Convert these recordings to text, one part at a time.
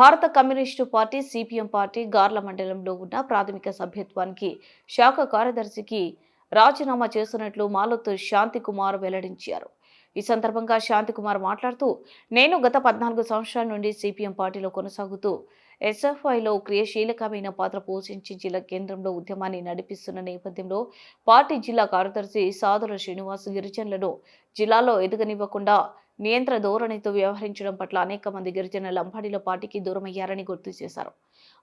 భారత communist party CPM party Garla మండలంలో ఉన్న ప్రాథమిక సభ్యత్వానికి శాఖ కార్యదర్శికి రాజీనామా చేస్తున్నట్లు మాలత్ శాంతి కుమార్ వెల్లడించారు. ఈ సందర్భంగా శాంతికుమార్ మాట్లాడుతూ నేను గత పద్నాలుగు సంవత్సరాల నుండి సిపిఎం పార్టీలో కొనసాగుతూ ఎస్ఎఫ్ఐలో క్రియాశీలకమైన పాత్ర పోషించి జిల్లా కేంద్రంలో ఉద్యమాన్ని నడిపిస్తున్న నేపథ్యంలో పార్టీ జిల్లా కార్యదర్శి సాదుల శ్రీనివాస్ గిరిజనులను జిల్లాలో ఎదగనివ్వకుండా నియంత్ర ధోరణితో వ్యవహరించడం పట్ల అనేక మంది గిరిజన లంబాడీల పార్టీకి దూరమయ్యారని గుర్తు చేశారు.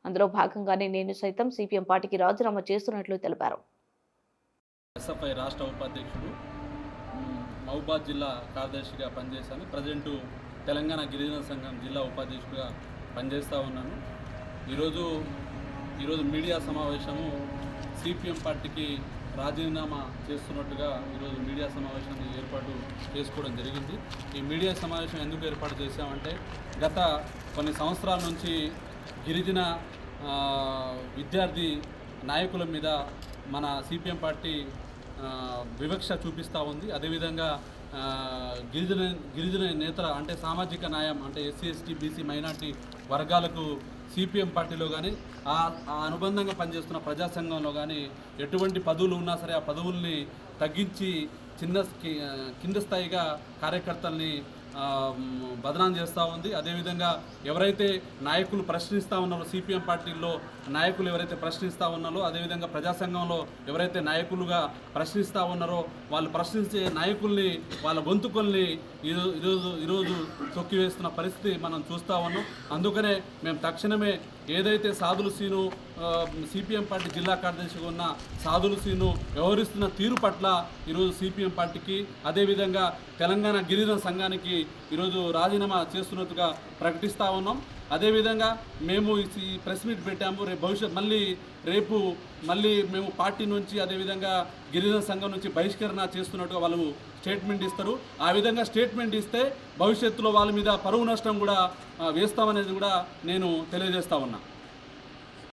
అందులో భాగంగానే నేను సైతం సిపిఎం పార్టీకి రాజీనామా చేస్తున్నట్లు తెలిపారు. ఎస్ఎఫ్ఐ రాష్ట్ర ఉపాధ్యక్షుడు మహబూబాద్ జిల్లా కార్యదర్శిగా పనిచేశాను. ప్రజెంటు తెలంగాణ గిరిజన సంఘం జిల్లా ఉపాధ్యక్షుడిగా పనిచేస్తూ ఉన్నాను. ఈరోజు ఈరోజు మీడియా సమావేశము సిపిఎం పార్టీకి రాజీనామా చేస్తున్నట్టుగా ఈరోజు మీడియా సమావేశాన్ని ఏర్పాటు చేసుకోవడం జరిగింది. ఈ మీడియా సమావేశం ఎందుకు ఏర్పాటు చేశామంటే గత కొన్ని సంవత్సరాల నుంచి గిరిజన విద్యార్థి నాయకుల మీద మన సిపిఎం పార్టీ వివక్ష చూపిస్తూ ఉంది. అదేవిధంగా గిరిజన గిరిజన నేతల అంటే సామాజిక న్యాయం అంటే ఎస్సీ ఎస్టీ బీసీ మైనార్టీ వర్గాలకు సిపిఎం పార్టీలో కానీ ఆ ఆ అనుబంధంగా పనిచేస్తున్న ప్రజా సంఘంలో కానీ ఎటువంటి పదవులు ఉన్నా సరే ఆ పదవుల్ని తగ్గించి చిన్న కింద స్థాయిగా కార్యకర్తల్ని బదనాం చేస్తూ ఉంది. అదేవిధంగా ఎవరైతే నాయకులు ప్రశ్నిస్తూ ఉన్నారో సిపిఎం పార్టీల్లో నాయకులు ఎవరైతే ప్రశ్నిస్తూ ఉన్నారో అదేవిధంగా ప్రజాసంఘంలో ఎవరైతే నాయకులుగా ప్రశ్నిస్తూ ఉన్నారో వాళ్ళు ప్రశ్నించే నాయకుల్ని వాళ్ళ గొంతుకుల్ని ఈరోజు ఈరోజు ఈరోజు తొక్కివేస్తున్న పరిస్థితి మనం చూస్తూ ఉన్నాం. అందుకనే మేము తక్షణమే ఏదైతే సాధులు సీను సిపిఎం పార్టీ జిల్లా కార్యదర్శిగా ఉన్న సాధులు సీను వ్యవహరిస్తున్న తీరు పట్ల ఈరోజు సిపిఎం పార్టీకి అదేవిధంగా తెలంగాణ గిరిజన సంఘానికి ఈరోజు రాజీనామా చేస్తున్నట్టుగా ప్రకటిస్తూ ఉన్నాం. అదేవిధంగా మేము ఈ ప్రెస్ మీట్ పెట్టాము. రేపు భవిష్యత్ మళ్ళీ రేపు మళ్ళీ మేము పార్టీ నుంచి అదేవిధంగా గిరిజన సంఘం నుంచి బహిష్కరణ చేస్తున్నట్టుగా వాళ్ళు స్టేట్మెంట్ ఇస్తారు. ఆ విధంగా స్టేట్మెంట్ ఇస్తే భవిష్యత్తులో వాళ్ళ మీద పరువు నష్టం కూడా వేస్తామనేది కూడా నేను తెలియజేస్తా ఉన్నా.